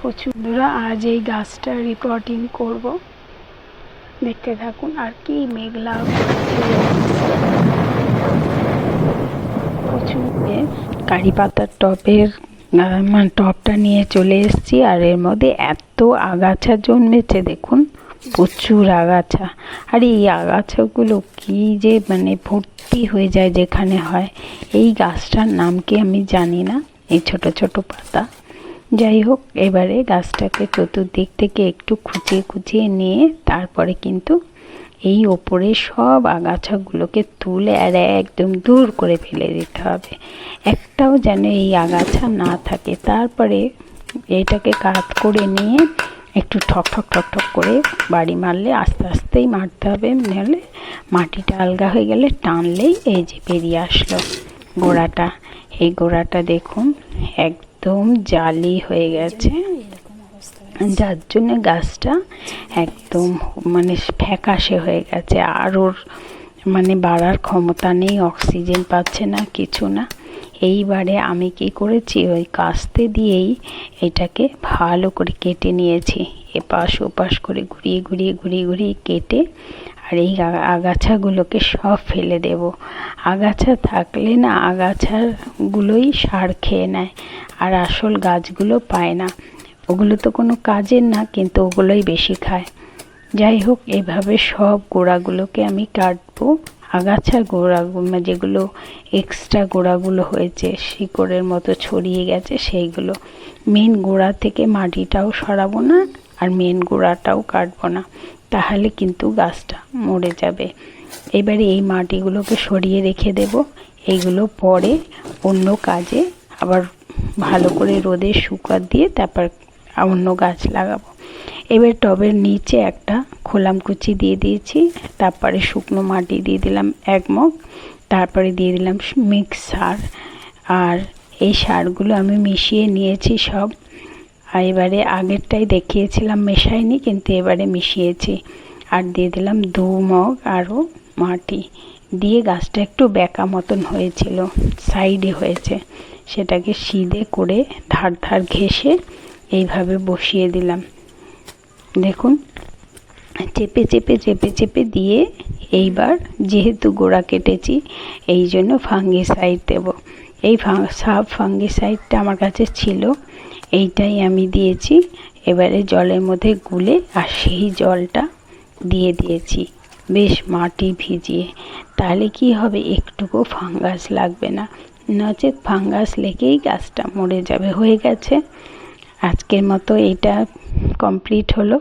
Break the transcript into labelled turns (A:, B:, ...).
A: প্রচুররা আজ এই গাছটা রিপোর্টিং করব। দেখতে থাকুন আর কি মেঘলা প্রচুর কারি পাতার আহ, মানে টবটা নিয়ে চলে এসেছি আর এর মধ্যে এত আগাছা জন্মেছে দেখুন প্রচুর আগাছা। আর এই আগাছাগুলো কি যে মানে ভর্তি হয়ে যায় যেখানে হয় এই গাছটার নাম কি আমি জানি না এই ছোট ছোট পাতা। যাই হোক এবারে গাছটাকে চতুর্দিক থেকে একটু খুঁচিয়ে খুঁচিয়ে নিয়ে তারপরে কিন্তু এই ওপরে সব আগাছাগুলোকে তুলে আর একদম দূর করে ফেলে দিতে হবে। একটাও যেন এই আগাছা না থাকে। তারপরে এটাকে কাট করে নিয়ে একটু ঠক ঠক ঠক ঠক করে বাড়ি মারলে আস্তে আস্তেই মারতে হবে। নাহলে মাটিটা আলগা হয়ে গেলে টানলেই এই যে বেরিয়ে আসলো গোড়াটা। এই গোড়াটা দেখুন একদম জালি হয়ে গেছে। যার জন্য গাছটা একদম মানে ফ্যাকাশে হয়ে গেছে। আর ওর মানে বাড়ার ক্ষমতা নেই, অক্সিজেন পাচ্ছে না, কিছু না। এইবারে আমি কি করেছি? ওই কাস্তে দিয়েই এটাকে ভালো করে কেটে নিয়েছি। এপাশ ওপাশ করে ঘুরিয়ে ঘুরিয়ে ঘুরিয়ে ঘুরিয়ে কেটে আর এই আগাছাগুলোকে সব ফেলে দেব। আগাছা থাকলে না আগাছাগুলোই সার খেয়ে নেয়, আর আসল গাছগুলো পায় না। ওগুলো তো কোনো কাজের না, কিন্তু ওগুলোই বেশি খায়। যাই হোক, এভাবে সব গোড়াগুলোকে আমি কাটবো। আগাছার গোড়াগুলো যেগুলো এক্সট্রা গোড়াগুলো হয়েছে, শিকড়ের মতো ছড়িয়ে গেছে, সেইগুলো। মেন গোড়া থেকে মাটিটাও সরাবো না, আর মেন গোড়াটাও কাটবো না। তাহলে কিন্তু গাছটা মরে যাবে। এবারে এই মাটিগুলোকে সরিয়ে রেখে দেব। এইগুলো পরে অন্য কাজে আবার ভালো করে রোদে শুকাত দিয়ে তারপর অন্য গাছ লাগাবো। এবার টবের নিচে একটা খোলাম কুচি দিয়ে দিয়েছি। তারপরে শুকনো মাটি দিয়ে দিলাম এক মগ। তারপরে দিয়ে দিলাম মিক্স সার। আর এই সারগুলো আমি মিশিয়ে নিয়েছি সব। আর এবারে আগেরটাই দেখিয়েছিলাম মেশাইনি, কিন্তু এবারে মিশিয়েছি। আর দিয়ে দিলাম দু মগ আরও মাটি। দিয়ে গাছটা একটু বেঁকা মতন হয়েছিল, সাইডে হয়েছে। সেটাকে সিধে করে ধার ধার ঘেঁষে এইভাবে বসিয়ে দিলাম। দেখুন, চেপে চেপে চেপে চেপে দিয়ে এইবার যেহেতু গোড়া কেটেছি, এই জন্য ফাঙ্গিসাইড দেব। এই সাব ফাঙ্গিসাইডটা আমার কাছে ছিল এইটাই আমি দিয়েছি। এবারে জলের মধ্যে গুলে আর সেই জলটা দিয়ে দিয়েছি। বেশ মাটি ভিজিয়ে। তাহলে কি হবে? একটুকু ফাঙ্গাস লাগবে না। নচেত ফাঙ্গাস লেগেই গাছটা মরে যাবে। হয়ে গেছে। আজকের মতো এটা কমপ্লিট হলো।